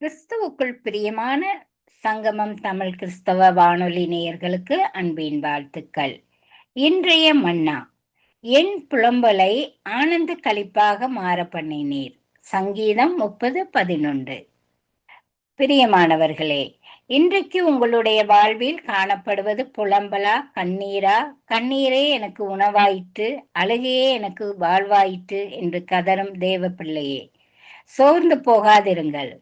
கிறிஸ்துவுக்குள் பிரியமான சங்கமம் தமிழ் கிறிஸ்தவ வானொலி நேயர்களுக்கு அன்பின் வாழ்த்துக்கள். இன்றைய மன்னா என் புலம்பலை ஆனந்த கழிப்பாக மாற பண்ணினீர். சங்கீதம் முப்பது பதினொன்று. பிரியமானவர்களே இன்றைக்கு உங்களுடைய வாழ்வில் காணப்படுவது புலம்பலா கண்ணீரா? கண்ணீரே எனக்கு உணவாயிற்று அழுகையே எனக்கு வாழ்வாயிற்று என்று கதரும் தேவ பிள்ளையே சோர்ந்து போகாதிருங்கள்.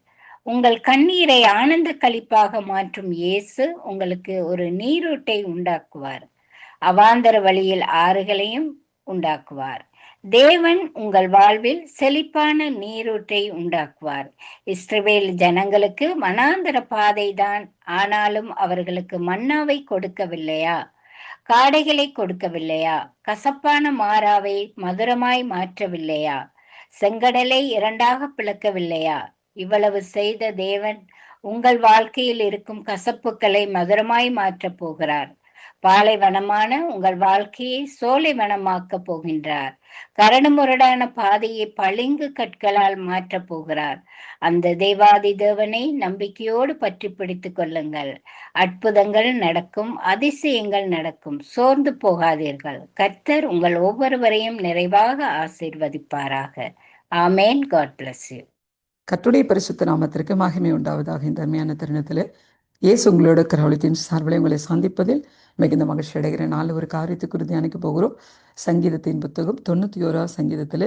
உங்கள் கண்ணீரை ஆனந்த களிப்பாக மாற்றும் இயேசு உங்களுக்கு ஒரு நீரூட்டை உண்டாக்குவார். அவாந்தர வழியில் ஆறுகளையும் உண்டாக்குவார். தேவன் உங்கள் வாழ்வில் செழிப்பான நீரூற்றை உண்டாக்குவார். இஸ்ரவேல் ஜனங்களுக்கு மனாந்தர பாதைதான். ஆனாலும் அவர்களுக்கு மன்னாவை கொடுக்கவில்லையா? காடைகளை கொடுக்கவில்லையா? கசப்பான மாறாவை மதுரமாய் மாற்றவில்லையா? செங்கடலை இரண்டாக பிளக்கவில்லையா? இவ்வளவு செய்த தேவன் உங்கள் வாழ்க்கையில் இருக்கும் கசப்புக்களை மதுரமாய் மாற்றப் போகிறார். பாலைவனமான உங்கள் வாழ்க்கையை சோலைவனமாக்க போகின்றார். கரடுமுரடான பாதையை பளிங்கு கற்களால் மாற்றப் போகிறார். அந்த தேவாதி தேவனை நம்பிக்கையோடு பற்றி பிடித்துக் கொள்ளுங்கள். அற்புதங்கள் நடக்கும் அதிசயங்கள் நடக்கும் சோர்ந்து போகாதீர்கள். கர்த்தர் உங்கள் ஒவ்வொருவரையும் நிறைவாக ஆசீர்வதிப்பாராக. ஆமேன். God bless you. கத்துடைய பரிசுத்த நாமத்திற்கு மகிமை உண்டாவதாக இந்த அருமையான தருணத்தில். இயேசு உங்களோட கரவளத்தின் சார்பில் உங்களை சந்திப்பதில் மிகுந்த மகிழ்ச்சி அடைகிற நாலு ஒரு காரியத்தை குறித்து அணைக்க போகிறோம். சங்கீதத்தின் புத்தகம் தொண்ணூற்றி ஓரா சங்கீதத்தில்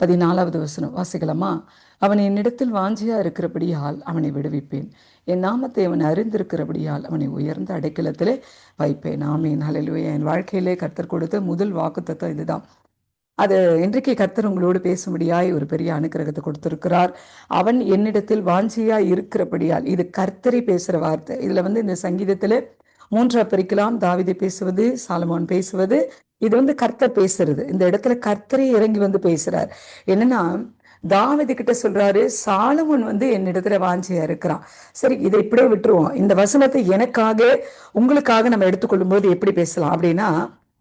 பதினாலாவது வசனம். வாசிக்கலாமா? அவன் என்னிடத்தில் வாஞ்சியா இருக்கிறபடியால் அவனை விடுவிப்பேன். என் நாமத்தை அவன் அறிந்திருக்கிறபடியால் அவனை உயர்ந்த அடைக்கலத்திலே வைப்பேன். ஆமீன். ஹalleluya என் வாழ்க்கையிலே கர்த்தர் கொடுத்த முதல் வாக்குத்தத்தம் இதுதான். அது இன்றைக்கு கர்த்தர் உங்களோடு பேசும்படியாய் ஒரு பெரிய அனுக்கிரகத்தை கொடுத்திருக்கிறார். அவன் என்னிடத்தில் வாஞ்சியா இருக்கிறபடியால் இது கர்த்தரை பேசுற வார்த்தை. இதுல வந்து இந்த சங்கீதத்துல மூன்றா பிரிக்கலாம் தாவிதை பேசுவது சாலமோன் பேசுவது இது வந்து கர்த்தர் பேசுறது. இந்த இடத்துல கர்த்தரை இறங்கி வந்து பேசுறார். என்னன்னா தாவதி கிட்ட சொல்றாரு சாலமோன் வந்து என்னிடத்துல வாஞ்சியா இருக்கிறான். சரி இதை இப்படியே விட்டுருவோம். இந்த வசனத்தை எனக்காக உங்களுக்காக நம்ம எடுத்துக்கொள்ளும் போது எப்படி பேசலாம் அப்படின்னா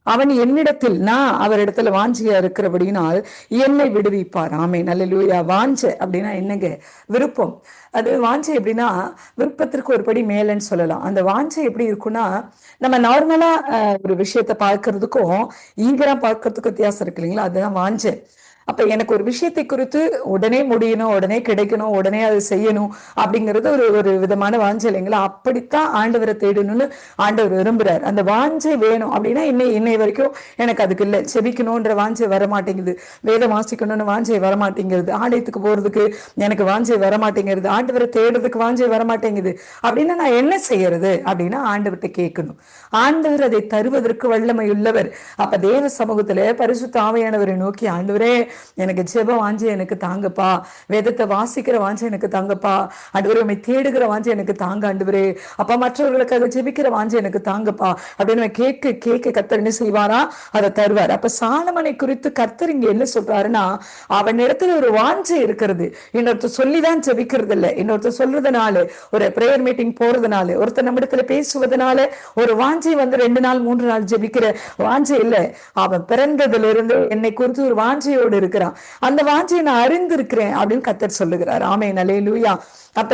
அவன் என்னிடத்தில் நான் அவரிடத்துல வாஞ்சியா இருக்கிறபடினால் என்னை விடுவிப்பார். ஆமை நல்ல லூயா வாஞ்ச அப்படின்னா என்னங்க? விருப்பம். அது வாஞ்சை எப்படின்னா விருப்பத்திற்கு ஒரு படி மேலன்னு சொல்லலாம். அந்த வாஞ்சை எப்படி இருக்குன்னா நம்ம நார்மலா ஒரு விஷயத்த பார்க்கறதுக்கும் ஈகரா பார்க்கறதுக்கும் வித்தியாசம் இருக்கு இல்லைங்களா? அதுதான் வாஞ்சை. அப்ப எனக்கு ஒரு விஷயத்தை குறித்து உடனே முடியணும் உடனே கிடைக்கணும் உடனே அதை செய்யணும் அப்படிங்கிறது ஒரு ஒரு விதமான வாஞ்சை இல்லைங்களா அப்படித்தான் ஆண்டவரை தேடணும்னு ஆண்டவர் விரும்புறார். அந்த வாஞ்சை வேணும் அப்படின்னா இன்னை இன்னை வரைக்கும் எனக்கு அதுக்கு இல்லை. செபிக்கணும்ன்ற வாஞ்சை வர மாட்டேங்குது வேதம் வாசிக்கணும்னு வாஞ்சை வர மாட்டேங்கிறது ஆலயத்துக்கு போறதுக்கு எனக்கு வாஞ்சை வர மாட்டேங்கிறது ஆண்டவரை தேடுறதுக்கு வாஞ்சை வர மாட்டேங்குது அப்படின்னா நான் என்ன செய்யறது அப்படின்னா ஆண்டவர்கிட்ட கேட்கணும். ஆண்டவர் அதை தருவதற்கு வல்லமை உள்ளவர் அப்ப தேவ சமூகத்துல பரிசுத்த ஆவையானவரை நோக்கி ஆண்டவரே எனக்கு ஜெப வாஞ்சி எனக்கு தாங்கப்பா. வேதத்தை வாசிக்கிற வாஞ்சி எனக்கு தாங்கப்பா. ஆண்டவரே உண்மை தேடுகிற வாஞ்சி எனக்கு தாங்க ஆண்டவரே. அப்பா மற்றவர்களுக்காக ஜெபிக்கிற வாஞ்சி எனக்கு தாங்கப்பா. அப்படின்னு கேட்க கேட்க கத்தர் என்ன செய்வாரா? அதை தருவார். அப்ப சாலமனை குறித்து கர்த்தர் இங்க என்ன சொல்றாருன்னா அவன் இடத்துல ஒரு வாஞ்சை இருக்கிறது. இன்னொருத்தர் சொல்லிதான் ஜெபிக்கிறது இல்லை இன்னொருத்தர் சொல்றதுனால ஒரு பிரேயர் மீட்டிங் போறதுனால ஒருத்தர் நம்ம இடத்துல பேசுவதனால ஒரு வாஞ்சை வந்து ரெண்டு நாள் மூன்று நாள் ஜெபிக்கிற வாஞ்சை இல்லை. அவன் பிறந்ததுல இருந்து என்னை குறித்து ஒரு வாஞ்சையோடு இருக்கிறான். அந்த வாஞ்சையை நான் அறிந்திருக்கிறேன் அப்படின்னு கத்தர் சொல்லுகிறார். ஆமே நலே லூயா அப்ப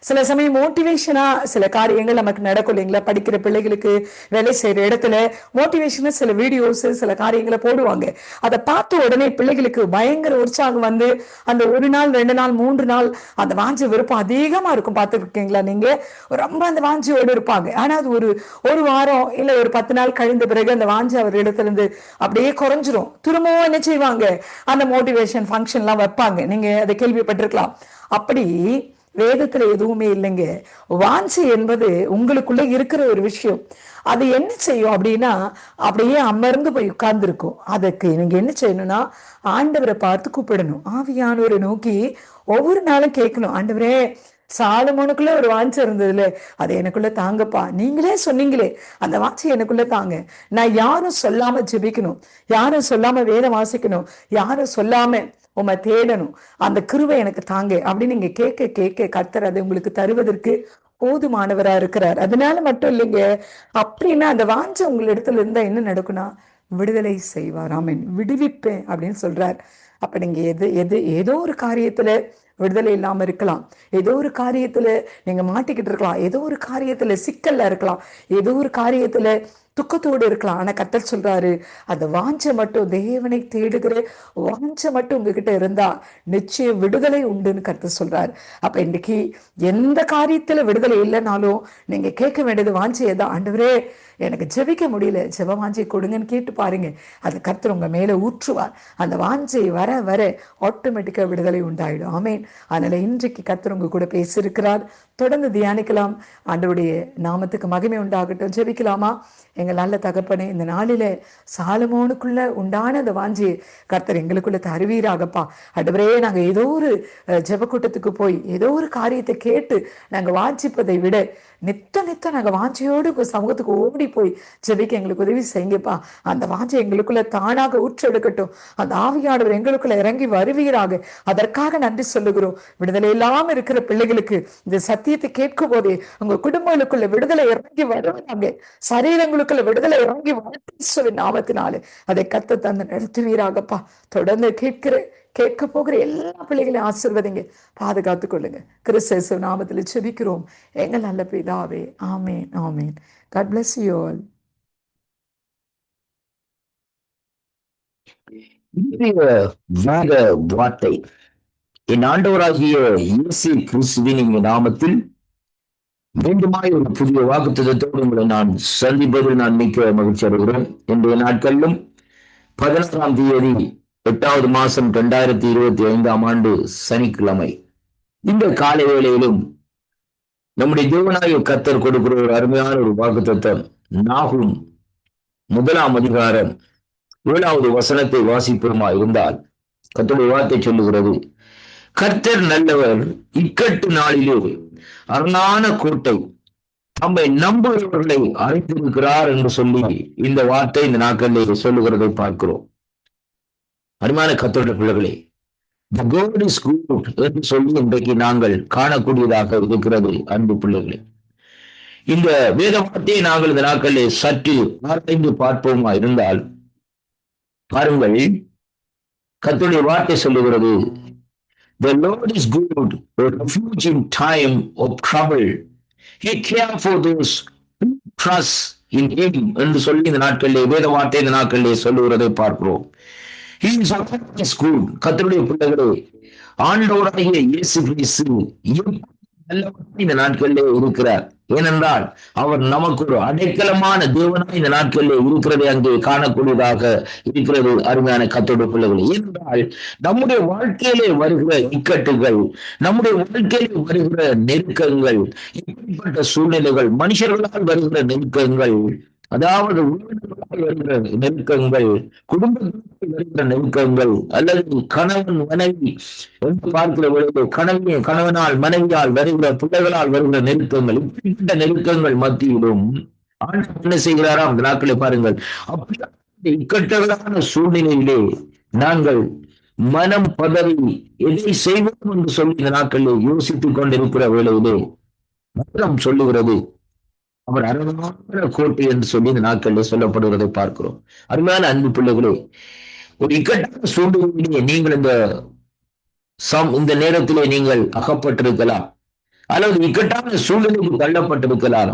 சில சமயம் மோட்டிவேஷனா சில காரியங்கள் நமக்கு நடக்கும் இல்லைங்களா? படிக்கிற பிள்ளைகளுக்கு வேலை செய்யற இடத்துல மோட்டிவேஷனா சில வீடியோஸ் சில காரியங்களை போடுவாங்க. அதை பார்த்த உடனே பிள்ளைகளுக்கு பயங்கர உற்சாகம் வந்து அந்த ஒரு நாள் ரெண்டு நாள் மூன்று நாள் அந்த வாஞ்சி விருப்பம் அதிகமா இருக்கும். பார்த்துருக்கீங்களா நீங்க? ரொம்ப அந்த வாஞ்சியோடு இருப்பாங்க. ஆனா அது ஒரு ஒரு வாரம் இல்ல ஒரு பத்து நாள் கழிந்த பிறகு அந்த வாஞ்சி அவர் இடத்துல இருந்து அப்படியே குறைஞ்சிரும். திரும்பவும் என்ன செய்வாங்க? அந்த மோட்டிவேஷன் ஃபங்க்ஷன்லாம் வைப்பாங்க. நீங்கள் அதை கேள்விப்பட்டிருக்கலாம். அப்படி வேதத்தில் எதுவுமே இல்லைங்க. வாஞ்சி என்பது உங்களுக்குள்ள இருக்கிற ஒரு விஷயம். அது என்ன செய்யும் அப்படின்னா அப்படியே அமர்ந்து போய் உட்கார்ந்துருக்கும். அதுக்கு நீங்கள் என்ன செய்யணும்னா ஆண்டவரை பார்த்து கூப்பிடணும். ஆவியானவரை நோக்கி ஒவ்வொரு நாளும் கேட்கணும். ஆண்டவரே சாலமோனுக்குள்ள ஒரு வாஞ்சை இருந்ததுல. அது எனக்குள்ள தாங்கப்பா. நீங்களே சொன்னீங்களே அந்த வாஞ்சை எனக்குள்ள தாங்க. நான் யாரும் சொல்லாம ஜெபிக்கணும். யாரும் சொல்லாம வேதம் வாசிக்கணும். யாரும் சொல்லாம உமை தேடணும். அந்த கிருவை எனக்கு தாங்க. அப்படின்னு நீங்க கேட்க கேட்க கர்த்தர் அதை உங்களுக்கு தருவதற்கு போதுமானவரா இருக்கிறார். அதனால மட்டும் இல்லைங்க. அப்படின்னா அந்த வாஞ்ச உங்கள் இடத்துல இருந்தா என்ன நடக்கும்னா விடுதலை செய்வார். ஆமீன். விடுவிப்பேன் அப்படின்னு சொல்றார். அப்ப நீங்க எது எது ஏதோ ஒரு காரியத்துல விடுதலை இல்லாமல் இருக்கலாம். ஏதோ ஒரு காரியத்தில் நீங்கள் மாட்டிக்கிட்டு இருக்கலாம். ஏதோ ஒரு காரியத்தில் சிக்கலில் இருக்கலாம். ஏதோ ஒரு காரியத்தில் துக்கத்தோடு இருக்கலாம். ஆனா கத்தல் சொல்றாரு அந்த வாஞ்சை மட்டும் தேவனை தேடுகிற வாஞ்சை மட்டும் உங்ககிட்ட இருந்தா நிச்சயம் விடுதலை உண்டுன்னு கருத்து சொல்றாரு. அப்போ இன்னைக்கு எந்த காரியத்துல விடுதலை இல்லைனாலும் நீங்க கேட்க வேண்டியது வாஞ்சையை தான் ஆண்டவரே எனக்கு ஜெபிக்க முடியல. ஜெப வாஞ்சை கொடுங்கன்னு கேட்டு பாருங்க. அது கர்த்தர் உங்கள் மேல ஊற்றுவார். அந்த வாஞ்சை வர வர ஆட்டோமேட்டிக்கா விடுதலை உண்டாயிடும். ஆமேன். அதனால இன்றைக்கு கர்த்தர் உங்க கூட பேசியிருக்கிறார். தொடர்ந்து தியானிக்கலாம். ஆண்டவருடைய நாமத்துக்கு மகிமை உண்டாகட்டும். ஜெபிக்கலாமா? எங்கள் நல்ல தகப்பனே இந்த நாளில் சாலமோனுக்குள்ள உண்டான அந்த வாஞ்சி கர்த்தர் எங்களுக்குள்ள தருவீராகப்பா. அடுவரே நாங்கள் ஏதோ ஒரு ஜபக்கூட்டத்துக்கு போய் ஏதோ ஒரு காரியத்தை கேட்டு நாங்கள் வாஞ்சிப்பதை விட நித்த நித்தம் நாங்கள் வாஞ்சியோடு உங்க சமூகத்துக்கு ஓடி போய் ஜெபிக்க எங்களுக்கு உதவி செய்யுங்கப்பா. அந்த வாஞ்சை எங்களுக்குள்ள தானாக ஊற்றெடுக்கட்டும். அந்த ஆவியானவர் எங்களுக்குள்ள இறங்கி வருவீராக. அதற்காக நன்றி சொல்லுகிறோம். விடுதலை இல்லாமல் இருக்கிற பிள்ளைகளுக்கு இந்த சத்தியத்தை கேட்கும் போதே உங்க குடும்பங்களுக்குள்ள விடுதலை இறங்கி வருவாங்க சரீரங்களுக்குள்ள விடுதலை இறங்கி வாழ்த்துவின் நாமத்தினாலே. அதை கத்த தந்து நடத்துவீராகப்பா. தொடர்ந்து கேட்கிற கேட்க போகிற எல்லா பிள்ளைகளையும் ஆசிர்வதிங்க. பாதுகாத்துக் கொள்ளுங்க. கிறிஸ்தேசு நாமத்தில் செபிக்கிறோம் எங்கள் நல்ல பிதாவே. ஆமேன் ஆமேன். காட் பிளஸ் யூ ஆல் வார்த்தை. என் ஆண்டவராகிய இயேசு கிறிஸ்துவின் நாமத்தில் மீண்டுமாய் ஒரு புதிய வாக்குத்தத்தோடு உங்களை நான் சந்திப்பதில் நான் மிக்க மகிழ்ச்சி அடைகிறேன். இன்றைய நாட்களிலும் பதினாறாம் தேதி எட்டாவது மாசம் இரண்டாயிரத்தி இருபத்தி ஐந்தாம் ஆண்டு சனிக்கிழமை. இந்த காலை வேளையிலும் நம்முடைய தேவனாய கத்தர் கொடுக்கிற ஒரு அருமையான ஒரு வாக்குத்தத்தம் நாகும் முதலாம் அதிகாரம் ஏழாவது வசனத்தை வாசிப்போமா இருந்தால் கத்தருடைய வார்த்தை சொல்லுகிறது கர்த்தர் நல்லவர் இக்கட்டு நாளிலே அரணான கோட்டை நம்மை நம்புகிறவர்களை அறிந்திருக்கிறார் என்று சொல்லி இந்த வார்த்தை இந்த நாட்களிலே சொல்லுகிறதை பார்க்கிறோம். அருமையான கத்தோட பிள்ளைகளே The God is good என்று சொல்லி இன்றைக்கு நாங்கள் காணக்கூடியதாக இருக்கிறது அன்பு பிள்ளைகளே. இந்த வேத வார்த்தையை நாங்கள் இந்த நாட்களிலே சற்று ஆராய்ந்து பார்ப்போமா இருந்தால் பாருங்கள் கத்துடைய வார்த்தை சொல்லுகிறது The Lord is good, a refuge in time of trouble. He cares for those who trust in him என்று சொல்லி இந்த நாட்களிலே வேத வார்த்தை இந்த நாட்களிலே சொல்லுகிறதை பார்க்கிறோம் கத்தருடைய பிள்ளைகளே ஆண்டோராகிய இயேசு கிறிஸ்து இந்த நாட்களிலே இருக்கிறார். ஏனென்றால் அவர் நமக்கு ஒரு அடைக்கலமான தேவனாய் இந்த நாட்களிலே இருக்கிறதை அங்கே காணக்கூடியதாக இருக்கிறது அருமையான கத்தோடு பிள்ளைகள். ஏனென்றால் நம்முடைய வாழ்க்கையிலே வருகிற இக்கட்டுகள் நம்முடைய வாழ்க்கையிலே வருகிற நெருக்கங்கள் இப்படிப்பட்ட சூழ்நிலைகள் மனுஷர்களால் வருகிற நெருக்கங்கள் அதாவது வருகிற நெருக்கங்கள் குடும்பத்திற்கு வருகிற நெருக்கங்கள் அல்லது கணவன் மனைவி என்று பார்க்கிற பொழுது கணவி கணவனால் மனைவியால் வருகிற பிள்ளைகளால் வருகிற நெருக்கங்கள் இப்படிப்பட்ட நெருக்கங்கள் மத்தியிலும் ஆண்டவர் என்ன செய்கிறாராம் அந்த நாட்களை பாருங்கள். அப்படி இக்கட்டகளான சூழ்நிலையிலே நாங்கள் மனம் பதறி எதை செய்வோம் என்று சொல்லி இந்த நாட்களில் யோசித்துக் கொண்டிருக்கிற வேளையிலே மனம் சொல்லுகிறது. அவர் அருமையான கோட்டை என்று சொல்லி இந்த நாட்களில் சொல்லப்படுவதை பார்க்கிறோம். அருமையான அன்பு பிள்ளைகளே ஒரு இக்கட்டான சூழ்நிலையிலே நீங்கள் இந்த சம் இந்த நேரத்திலே நீங்கள் அகப்பட்டிருக்கலாம். அல்லது இக்கட்டான சூழ்நிலைக்கு தள்ளப்பட்டிருக்கலாம்.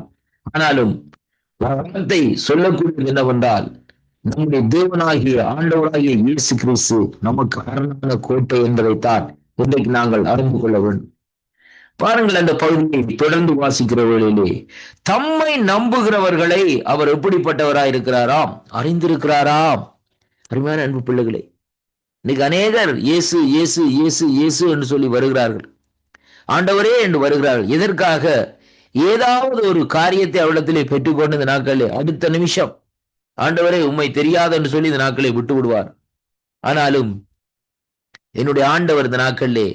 ஆனாலும் வார்த்தை சொல்லக்கூடியது என்னவென்றால் நம்முடைய தேவனாகிய ஆண்டவராகிய இயேசு கிறிஸ்து நமக்கு அரணான கோட்டை என்பதைத்தான் இன்றைக்கு நாங்கள் அறிந்து கொள்ள வேண்டும். பாருங்கள் அந்த பகுதியை தொடர்ந்து வாசிக்கிறவர்களிலே. தம்மை நம்புகிறவர்களை அவர் எப்படிப்பட்டவராய் இருக்கிறாராம் அறிந்திருக்கிறாராம். அருமையான அன்பு பிள்ளைகளே இன்னைக்கு அநேகர் இயேசு இயேசு இயேசு இயேசு என்று சொல்லி வருகிறார்கள். ஆண்டவரே என்று வருகிறார்கள். எதற்காக? ஏதாவது ஒரு காரியத்தை அவரிடத்திலே பெற்றுக்கொண்டு இந்த நாட்களே அடுத்த நிமிஷம் ஆண்டவரே உண்மை தெரியாது என்று சொல்லி இந்த நாட்களை விட்டு விடுவார் ஆனாலும் என்னுடைய ஆண்டவர் இந்த நாட்களிலே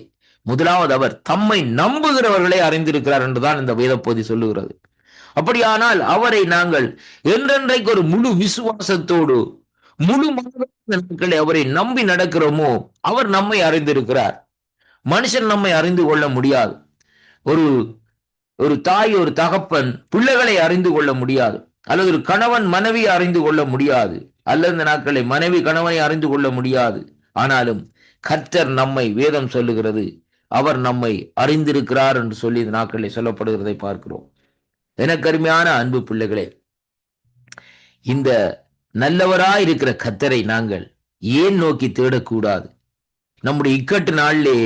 முதலாவது அவர் தம்மை நம்புகிறவர்களை அறிந்திருக்கிறார் என்றுதான் இந்த வேதப்போதி சொல்லுகிறது. அப்படியானால் அவரை நாங்கள் என்றென்றைக்கு ஒரு முழு விசுவாசத்தோடு முழு மனதை அவரை நம்பி நடக்கிறோமோ அவர் நம்மை அறிந்திருக்கிறார். மனுஷன் நம்மை அறிந்து கொள்ள முடியாது. ஒரு ஒரு தாய் ஒரு தகப்பன் பிள்ளைகளை அறிந்து கொள்ள முடியாது. அல்லது ஒரு கணவன் மனைவியை அறிந்து கொள்ள முடியாது. அல்லது இந்த நாட்களை மனைவி கணவனை அறிந்து கொள்ள முடியாது. ஆனாலும் கர்த்தர் நம்மை வேதம் சொல்லுகிறது. அவர் நம்மை அறிந்திருக்கிறார் என்று சொல்லி இந்த நாட்களில் சொல்லப்படுகிறதை பார்க்கிறோம். தினக்கருமையான அன்பு பிள்ளைகளே இந்த நல்லவராய் இருக்கிற கத்தரை நாங்கள் ஏன் நோக்கி தேடக்கூடாது? நம்முடைய இக்கட்டு நாளிலே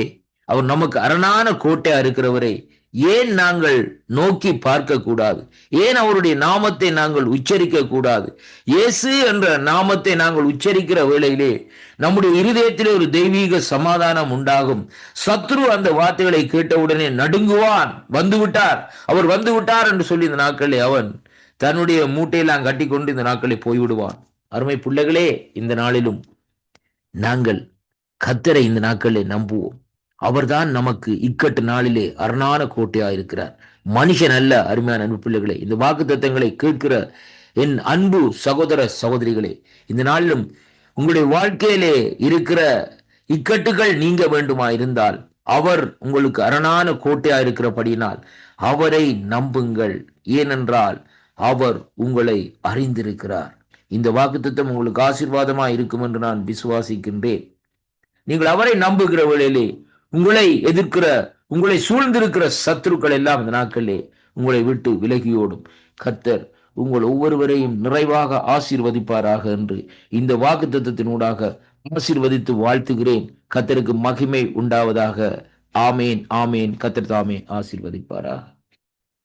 அவர் நமக்கு அரணான கோட்டையா இருக்கிறவரை ஏன் நாங்கள் நோக்கி பார்க்கக்கூடாது? ஏன் அவருடைய நாமத்தை நாங்கள் உச்சரிக்க கூடாது இயேசு என்ற நாமத்தை நாங்கள் உச்சரிக்கிற வேளையிலே நம்முடைய இருதயத்திலே ஒரு தெய்வீக சமாதானம் உண்டாகும். சத்ரு அந்த வார்த்தைகளை கேட்டவுடனே நடுங்குவான். வந்துவிட்டார். அவர் வந்து விட்டார் என்று சொல்லி இந்த நாட்களே அவன் தன்னுடைய மூட்டையெல்லாம் கட்டி கொண்டு இந்த நாட்களை போய்விடுவான். அருமை பிள்ளைகளே இந்த நாளிலும் நாங்கள் கத்தரை இந்த நாட்களை நம்புவோம். அவர்தான் நமக்கு இக்கட்டு நாளிலே அரணான கோட்டையா இருக்கிறார். மனுஷன் அல்ல அருமையான அன்பு பிள்ளைகளே. இந்த வாக்கு தத்தங்களை கேட்கிற என் அன்பு சகோதர சகோதரிகளே இந்த நாளிலும் உங்களுடைய வாழ்க்கையிலே இருக்கிற இக்கட்டுகள் நீங்க வேண்டுமா இருந்தால் அவர் உங்களுக்கு அரணான கோட்டையா இருக்கிறபடியினால் அவரை நம்புங்கள். ஏனென்றால் அவர் உங்களை அறிந்திருக்கிறார். இந்த வாக்குத்தத்தம் உங்களுக்கு ஆசீர்வாதமா இருக்கும் என்று நான் விசுவாசிக்கின்றேன். நீங்கள் அவரை நம்புகிற வேளையிலே உங்களை எதிர்க்கிற உங்களை சூழ்ந்திருக்கிற சத்துருக்கள் எல்லாம் இந்த நாட்களே உங்களை விட்டு விலகியோடும். கர்த்தர் உங்கள் ஒவ்வொருவரையும் நிறைவாக ஆசீர்வதிப்பாராக என்று இந்த வாக்குத்தத்தத்தினூடாக ஆசீர்வதித்து வாழ்த்துகிறேன். கத்தருக்கு மகிமை உண்டாவதாக. ஆமேன் ஆமேன். கத்தர் தாமே ஆசீர்வதிப்பாராக.